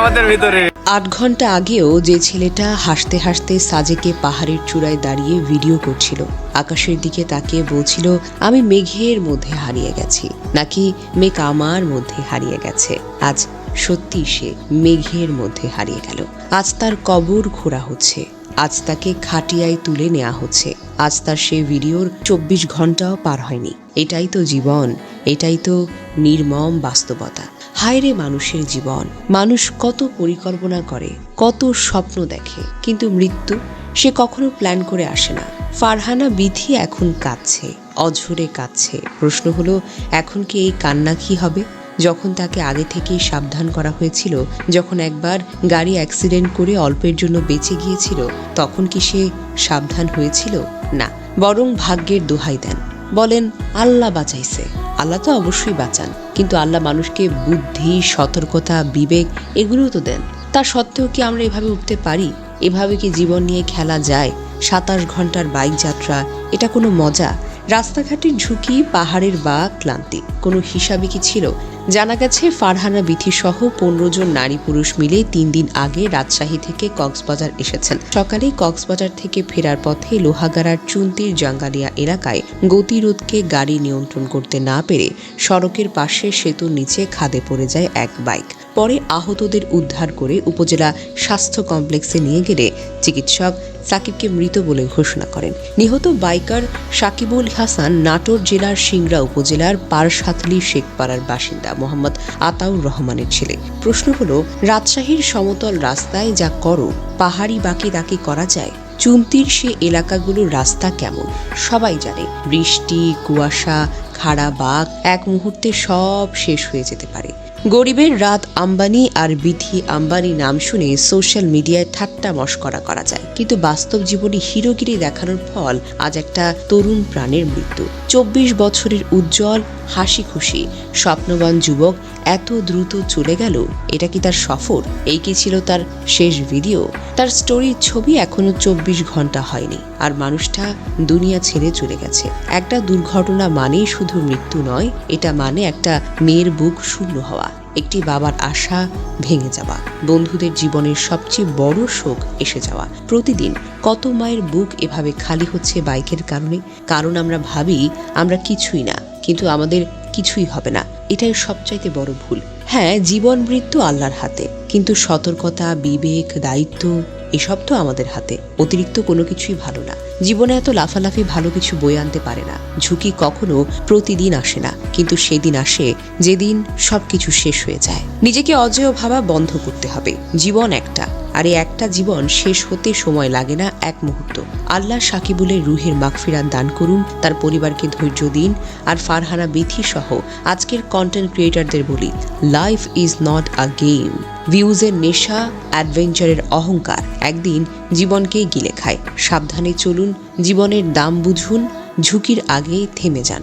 আমাদের ভিতরে। আট ঘণ্টা আগেও যে ছেলেটা হাসতে হাসতে সাজেকে পাহাড়ের চূড়ায় দাঁড়িয়ে ভিডিও করছিল, আকাশের দিকে তাকিয়ে বলছিল, আমি মেঘের মধ্যে হারিয়ে গেছি। নাকি, মেঘ আমার মধ্যে হারিয়ে গেছে। আজ সত্যি সে মেঘের মধ্যে হারিয়ে গেল। আজ তার কবর খোঁড়া হচ্ছে। আজ তাকে খাটিয়ায় তুলে নেওয়া হচ্ছে। আজ তার সে ভিডিওর চব্বিশ ঘন্টাও পার হয়নি। এটাই তো জীবন, এটাই তো নির্মম বাস্তবতা। হায় রে মানুষের জীবন। মানুষ কত পরিকল্পনা করে, কত স্বপ্ন দেখে, কিন্তু মৃত্যু সে কখনো প্ল্যান করে আসে না। ফারহানা বিধি এখন কাঁদছে, অঝরে কাঁদছে। প্রশ্ন হলো, এখন কি এই কান্না কি হবে? যখন তাকে আগে থেকেই সাবধান করা হয়েছিল, যখন একবার গাড়ি অ্যাক্সিডেন্ট করে অল্পের জন্য বেঁচে গিয়েছিল, তখন কি সে সাবধান হয়েছিল? না, বরং ভাগ্যের দোহাই দেন। বলেন, আল্লাহ বাঁচাইছে। আল্লাহ তো অবশ্যই বাঁচান, কিন্তু আল্লাহ মানুষকে বুদ্ধি, সতর্কতা, বিবেক এগুলোও তো দেন। তা সত্ত্বেও কি আমরা এভাবে উঠতে পারি? এভাবে কি জীবন নিয়ে খেলা যায়? সাতাশ ঘণ্টার বাইক যাত্রা, এটা কোনো মজা? রাস্তাঘাটের ঝুঁকি, পাহাড়ের বা ক্লান্তি। কোনো হিসাবে কি ছিল? জানা গেছে, ফারহানা বিথি সহ পনেরো জন নারী পুরুষ মিলে তিন দিন আগে রাজশাহী থেকে কক্সবাজার এসেছেন। সকালে কক্সবাজার থেকে ফেরার পথে লোহাগাড়ার চুন্তির জাঙ্গালিয়া এলাকায় গতিরোধকে গাড়ি নিয়ন্ত্রণ করতে না পেরে সড়কের পাশে সেতুর নিচে খাদে পড়ে যায় এক বাইক। পরে আহতদের উদ্ধার করে উপজেলা স্বাস্থ্য কমপ্লেক্সে নিয়ে গেলে চিকিৎসক সাকিবকে মৃত বলে ঘোষণা করেন। নিহত বাইকার সাকিবুল হাসান নাটোর জেলার সিংড়া উপজেলার পারসাতলি শেখপাড়ার বাসিন্দা মোহাম্মদ আতাউর রহমানের ছেলে। প্রশ্ন হলো, রাজশাহীর সমতল রাস্তায় যা করো, পাহাড়ি বাকি দাকি করা যায়, চুমতির সে এলাকাগুলোর রাস্তা কেমন? সবাই জানে, বৃষ্টি, কুয়াশা, খাড়া বাঘ এক মুহূর্তে সব শেষ হয়ে যেতে পারে। গরিবের রাত আম্বানি আর বিধি আম্বানি নাম শুনে সোশ্যাল মিডিয়ায় ঠাট্টা মস্করা করা যায়। কিন্তু বাস্তব জীবনে হিরোগিরি দেখানোর ফল আজ একটা তরুণ প্রাণের মৃত্যু। চব্বিশ বছরের উজ্জ্বল হাসি খুশি স্বপ্নবান যুবক এত দ্রুত চলে গেল, এটা কি তার সফর? এই কি ছিল তার শেষ ভিডিও তার স্টোরির ছবি এখনও চব্বিশ ঘণ্টা হয়নি, আর মানুষটা দুনিয়া ছেড়ে চলে গেছে। একটা দুর্ঘটনা মানেই শুধু মৃত্যু নয়, এটা মানে একটা মেয়ের বুক শূন্য হওয়া। একটি বাবার আশা ভেঙে যাওয়া, বন্ধুদের জীবনের সবচেয়ে বড় শোক এসে যাওয়া। প্রতিদিন কত মায়ের বুক এভাবে খালি হচ্ছে বাইকের কারণে? কারণ আমরা ভাবি, আমরা কিছুই না, কিন্তু আমাদের কিছুই হবে না। এটাই সবচাইতে বড় ভুল। হ্যাঁ জীবন মৃত্যু আল্লাহর হাতে, কিন্তু সতর্কতা, বিবেক, দায়িত্ব, এসব তো আমাদের হাতে। অতিরিক্ত কোনো কিছুই ভালো না। জীবনে এত লাফালাফি ভালো কিছু বই আনতে পারে না। ঝুঁকি কখনো প্রতিদিন আসে না, কিন্তু সেদিন আসে যেদিন সবকিছু শেষ হয়ে যায়। নিজেকে অজেয় ভাবা বন্ধ করতে হবে, জীবন একটা। আর এই একটা জীবন শেষ হতে সময় লাগে না এক মুহূর্ত। আল্লাহ সাকিবুলের রুহের মাগফিরাত দান করুন, তার পরিবারকে ধৈর্য দিন, আর ফারহানা বিথি সহ আজকের কন্টেন্ট ক্রিয়েটারদের বলি life is not a game ভিউজের নেশা অ্যাডভেঞ্চারের অহংকার, একদিন জীবনকেই গিলে খায়। সাবধানে চলুন জীবনের দাম বুঝুন ঝুঁকির আগেই থেমে যান।